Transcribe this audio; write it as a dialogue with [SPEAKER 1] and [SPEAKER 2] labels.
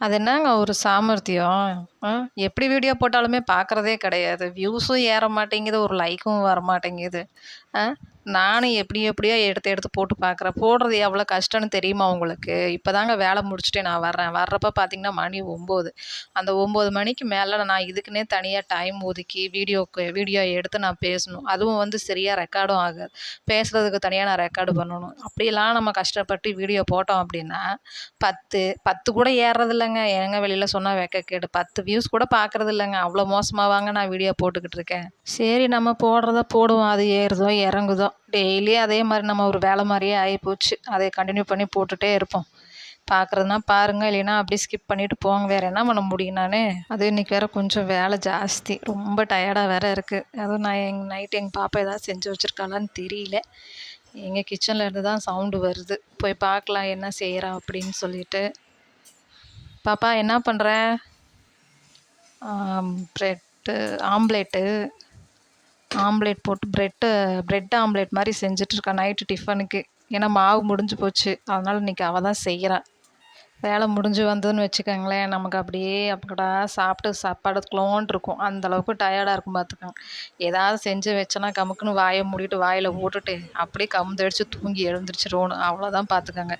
[SPEAKER 1] அது என்னங்க ஒரு சாமர்த்தியம்? ஆ எப்படி வீடியோ போட்டாலுமே பார்க்குறதே கிடையாது. வியூஸும் ஏற மாட்டேங்குது ஒரு லைக்கும் வர மாட்டேங்குது ஆ நானும் எப்படி எப்படியோ எடுத்து எடுத்து போட்டு பார்க்குறேன். போடுறது எவ்வளோ கஷ்டம்னு தெரியுமா உங்களுக்கு? இப்போ தாங்க வேலை முடிச்சுட்டு நான் வர்றேன். வர்றப்போ பார்த்தீங்கன்னா மணி ஒம்பது. அந்த ஒம்பது மணிக்கு மேலே நான் இதுக்குன்னே தனியாக டைம் ஒதுக்கி வீடியோக்கு வீடியோ எடுத்து நான் பேசணும். அதுவும் வந்து சரியாக ரெக்கார்டும் ஆகாது. பேசுகிறதுக்கு தனியாக நான் ரெக்கார்டு பண்ணணும். அப்படியெல்லாம் நம்ம கஷ்டப்பட்டு வீடியோ போட்டோம் அப்படின்னா பத்து பத்து கூட ஏறுறது இல்லைங்க. எங்க வெளியில் சொன்னால் வெக்கக்கேடு பத்து வியூஸ் கூட பார்க்குறது இல்லைங்க. அவ்வளோ மோசமாவாங்க நான் வீடியோ போட்டுக்கிட்டு இருக்கேன். சரி நம்ம போடுறத போடுவோம். அது ஏறுதோ இறங்குதோ. டெய்லி அதே மாதிரி நம்ம ஒரு வேலை மாதிரியே ஆகிப்போச்சு அதை கண்டினியூ பண்ணி போட்டுகிட்டே இருப்போம். பார்க்குறதுனா பாருங்கள் இல்லைன்னா அப்படியே ஸ்கிப் பண்ணிவிட்டு போங்க. வேறு என்ன பண்ண முடியும் நான்? அது இன்றைக்கி வேறு கொஞ்சம் வேலை ஜாஸ்தி. ரொம்ப டயர்டாக வேறு இருக்குது அதுவும் நான் எங் நைட்டு எங்கள் பாப்பா ஏதாவது செஞ்சு வச்சுருக்காளான்னு தெரியல. எங்கள் கிச்சனில் இருந்து தான் சவுண்டு வருது. போய் பார்க்கலாம் என்ன செய்கிறா அப்படின்னு சொல்லிட்டு. பாப்பா என்ன பண்ணுற ப்ரெட்டு ஆம்லேட்டு. ஆம்லேட் போட்டு ப்ரெட்டு ப்ரெட் ஆம்லேட் மாதிரி செஞ்சிட்ருக்கா. நைட்டு டிஃபனுக்கு. ஏன்னா மாவு முடிஞ்சு போச்சு. அதனால் இன்றைக்கி அவள் தான் செய்கிறா வேலை முடிஞ்சு வந்ததுன்னு வச்சுக்கோங்களேன். நமக்கு அப்படியே அப்படா சாப்பிட்டு சாப்பாடுக்குள்ளோன்ட்டு இருக்கும். அந்தளவுக்கு டயர்டாக இருக்கும் பார்த்துக்கோங்க ஏதாவது செஞ்சு வச்சோன்னா கமுக்குன்னு வாயை மூடிட்டு வாயில் போட்டுட்டு அப்படியே கமுந்தடிச்சு தூங்கி எழுந்திரிச்சிருவோணும் அவ்வளோதான் பார்த்துக்கோங்க